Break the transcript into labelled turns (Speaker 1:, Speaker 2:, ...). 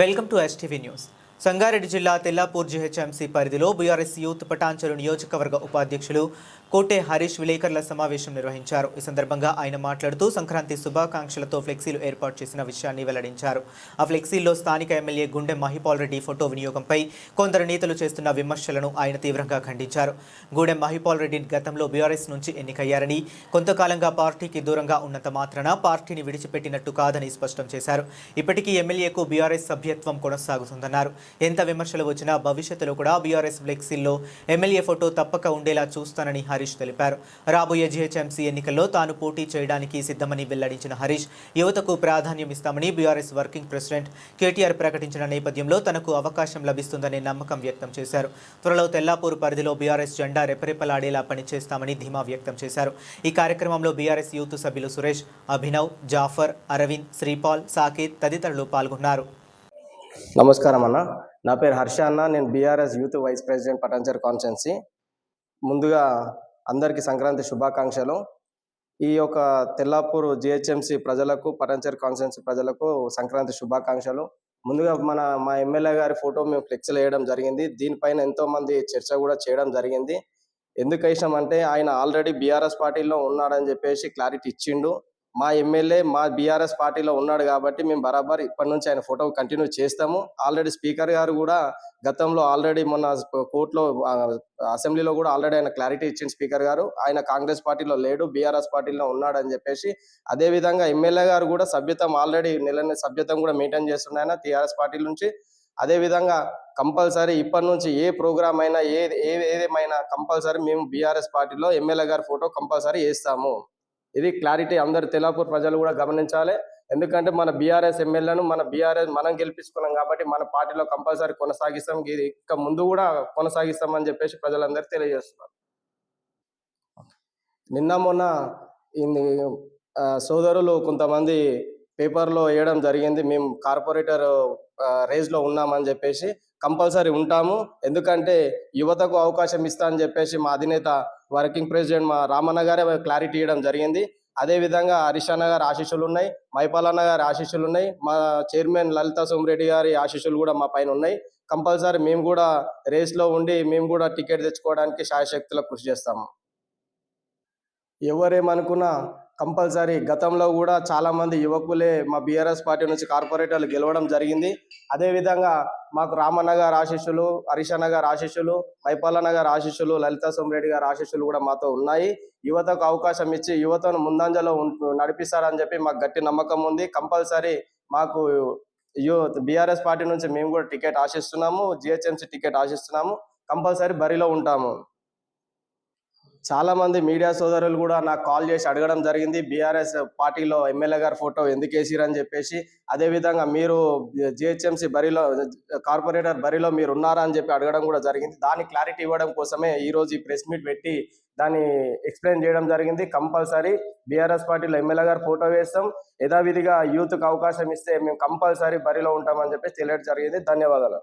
Speaker 1: Welcome to STV news Sangareddy జిల్లా Tellapur GHMC పరిధిలో BRS youth Patancheru నియోజకవర్గ ఉపాధ్యక్షులు కోటే హరీష్ విలేకరుల సమావేశం నిర్వహించారు. ఈ సందర్భంగా ఆయన మాట్లాడుతూ సంక్రాంతి శుభాకాంక్షలతో ఫ్లెక్సీలు ఏర్పాటు చేసిన విషయాన్ని వెల్లడించారు. ఆ ఫ్లెక్సీల్లో స్థానిక ఎమ్మెల్యే గుండె మహిపాల్ రెడ్డి ఫోటో వినియోగంపై కొందరు నేతలు చేస్తున్న విమర్శలను ఆయన తీవ్రంగా ఖండించారు. గూడెం మహిపాల్ రెడ్డి గతంలో బీఆర్ఎస్ నుంచి ఎన్నికయ్యారని కొంతకాలంగా పార్టీకి దూరంగా ఉన్నంత మాత్రాన పార్టీని విడిచిపెట్టినట్టు కాదని స్పష్టం చేశారు. ఇప్పటికీ ఎమ్మెల్యేకు బీఆర్ఎస్ సభ్యత్వం కొనసాగుతుందన్నారు. ఎంత విమర్శలు వచ్చినా భవిష్యత్తులో కూడా బీఆర్ఎస్ ఫ్లెక్సీల్లో ఎమ్మెల్యే ఫోటో తప్పక ఉండేలా చూస్తానని హరీష్ తెలిపారు. రాబోయే జీహెచ్ఎంసీ ఎన్నికల్లో తాను పోటీ చేయడానికి సిద్ధమని వెల్లడించిన హరీష్ యువతకు ప్రాధాన్యం ఇస్తామని బీఆర్ఎస్ వర్కింగ్ ప్రెసిడెంట్ కేటీఆర్ ప్రకటించిన నేపథ్యంలో తనకు అవకాశం లభిస్తుందని నమ్మకం వ్యక్తం చేశారు. త్వరలో తెల్లాపూర్ పరిధిలో బీఆర్ఎస్ జెండా రెపరెపలాడేలా పనిచేస్తామని ధీమా వ్యక్తం చేశారు. ఈ కార్యక్రమంలో బీఆర్ఎస్ యూత్ సభ్యులు సురేష్ అభినవ్ జాఫర్ అరవింద్ శ్రీపాల్ సాకేత్ తదితరులు పాల్గొన్నారు.
Speaker 2: నమస్కారం అన్న. నా పేరు హర్ష అన్న. నేను BRS youth vice president Patancheru constituency. ముందుగా అందరికీ సంక్రాంతి శుభాకాంక్షలు. ఈ యొక్క తెల్లాపూర్ జిహెచ్ఎంసి ప్రజలకు పటాన్చర్ కాన్స్టిట్యున్సీ ప్రజలకు సంక్రాంతి శుభాకాంక్షలు. ముందుగా మన మా ఎమ్మెల్యే గారి ఫోటో మేము ఫ్లెక్స్ వేయడం జరిగింది. దీనిపైన ఎంతో మంది చర్చ కూడా చేయడం జరిగింది. ఎందుకు ఇష్టం అంటే ఆయన ఆల్రెడీ బీఆర్ఎస్ పార్టీలో ఉన్నాడని చెప్పేసి క్లారిటీ ఇచ్చిండు. మా ఎమ్మెల్యే మా బీఆర్ఎస్ పార్టీలో ఉన్నాడు కాబట్టి మేము బరాబర్ ఇప్పటి నుంచి ఆయన ఫోటో కంటిన్యూ చేస్తాము. ఆల్రెడీ స్పీకర్ గారు కూడా గతంలో ఆల్రెడీ మొన్న కోర్టులో అసెంబ్లీలో కూడా ఆల్రెడీ ఆయన క్లారిటీ ఇచ్చింది స్పీకర్ గారు. ఆయన కాంగ్రెస్ పార్టీలో లేడు బీఆర్ఎస్ పార్టీలో ఉన్నాడు అని చెప్పేసి అదే విధంగా ఎమ్మెల్యే గారు కూడా సభ్యతం ఆల్రెడీ నెల సభ్యతం కూడా మెయింటైన్ చేస్తున్నాయి టీఆర్ఎస్ పార్టీ నుంచి. అదేవిధంగా కంపల్సరీ ఇప్పటి నుంచి ఏ ప్రోగ్రామ్ అయినా ఏ- ఏదేమైనా కంపల్సరీ మేము బీఆర్ఎస్ పార్టీలో ఎమ్మెల్యే గారి ఫోటో కంపల్సరీ వేస్తాము. ఇది క్లారిటీ అందరు తెలాపూర్ ప్రజలు కూడా గమనించాలి. ఎందుకంటే మన బీఆర్ఎస్ ఎమ్మెల్యేను మన బీఆర్ఎస్ మనం గెలిపించుకున్నాం కాబట్టి మన పార్టీలో కంపల్సరీ కొనసాగిస్తాం. ఇది ఇంకా ముందు కూడా కొనసాగిస్తామని చెప్పేసి ప్రజలందరూ తెలియజేస్తున్నారు. నిన్న మొన్న సోదరులు కొంతమంది పేపర్లో వేయడం జరిగింది. మేము కార్పొరేటర్ రేజ్లో ఉన్నామని చెప్పేసి కంపల్సరీ ఉంటాము. ఎందుకంటే యువతకు అవకాశం ఇస్తా అని చెప్పేసి మా అధినేత వర్కింగ్ ప్రెసిడెంట్ మా రామన్న గారే క్లారిటీ ఇవ్వడం జరిగింది. అదే విధంగా హరీష్ అన్న గారి ఆశీస్సులు ఉన్నాయి. మైపాలన్న గారి ఆశీస్సులు ఉన్నాయి. మా చైర్మన్ లలిత సోమిరెడ్డి గారి ఆశీస్సులు కూడా మా పైన ఉన్నాయి. కంపల్సరీ మేము కూడా రేస్లో ఉండి మేము కూడా టికెట్ తెచ్చుకోవడానికి శాయశక్తుల కృషి చేస్తాము. ఎవరేమనుకున్నా కంపల్సరీ. గతంలో కూడా చాలామంది యువకులే మా బీఆర్ఎస్ పార్టీ నుంచి కార్పొరేటర్లు గెలవడం జరిగింది. అదేవిధంగా మాకు రామన్న ఆశిష్యులు ఆశీస్సులు హరీషన్న గారి ఆశీస్సులు మైపాలన్న గారి ఆశీస్సులు లలితా సోమిరెడ్డి గారి ఆశీస్సులు కూడా మాతో ఉన్నాయి. యువతకు అవకాశం ఇచ్చి యువతను ముందంజలో నడిపిస్తారని చెప్పి మాకు గట్టి నమ్మకం ఉంది. కంపల్సరీ మాకు యూత్ బీఆర్ఎస్ పార్టీ నుంచి మేము కూడా టికెట్ ఆశిస్తున్నాము. జిహెచ్ఎంసీ టికెట్ ఆశిస్తున్నాము. కంపల్సరీ బరిలో ఉంటాము. చాలా మంది మీడియా సోదరులు కూడా నాకు కాల్ చేసి అడగడం జరిగింది. బీఆర్ఎస్ పార్టీలో ఎమ్మెల్యే గారి ఫోటో ఎందుకు వేసిరని చెప్పేసి అదే విధంగా మీరు జిహెచ్ఎంసీ బరిలో కార్పొరేటర్ బరిలో మీరు ఉన్నారా అని చెప్పి అడగడం కూడా జరిగింది. దాని క్లారిటీ ఇవ్వడం కోసమే ఈరోజు ఈ ప్రెస్ మీట్ పెట్టి దాన్ని ఎక్స్ప్లెయిన్ చేయడం జరిగింది. కంపల్సరీ బీఆర్ఎస్ పార్టీలో ఎమ్మెల్యే గారు ఫోటో వేస్తాం. యథావిధిగా యూత్కి అవకాశం ఇస్తే మేము కంపల్సరీ బరిలో ఉంటామని చెప్పి తెలియడం జరిగింది. ధన్యవాదాలు.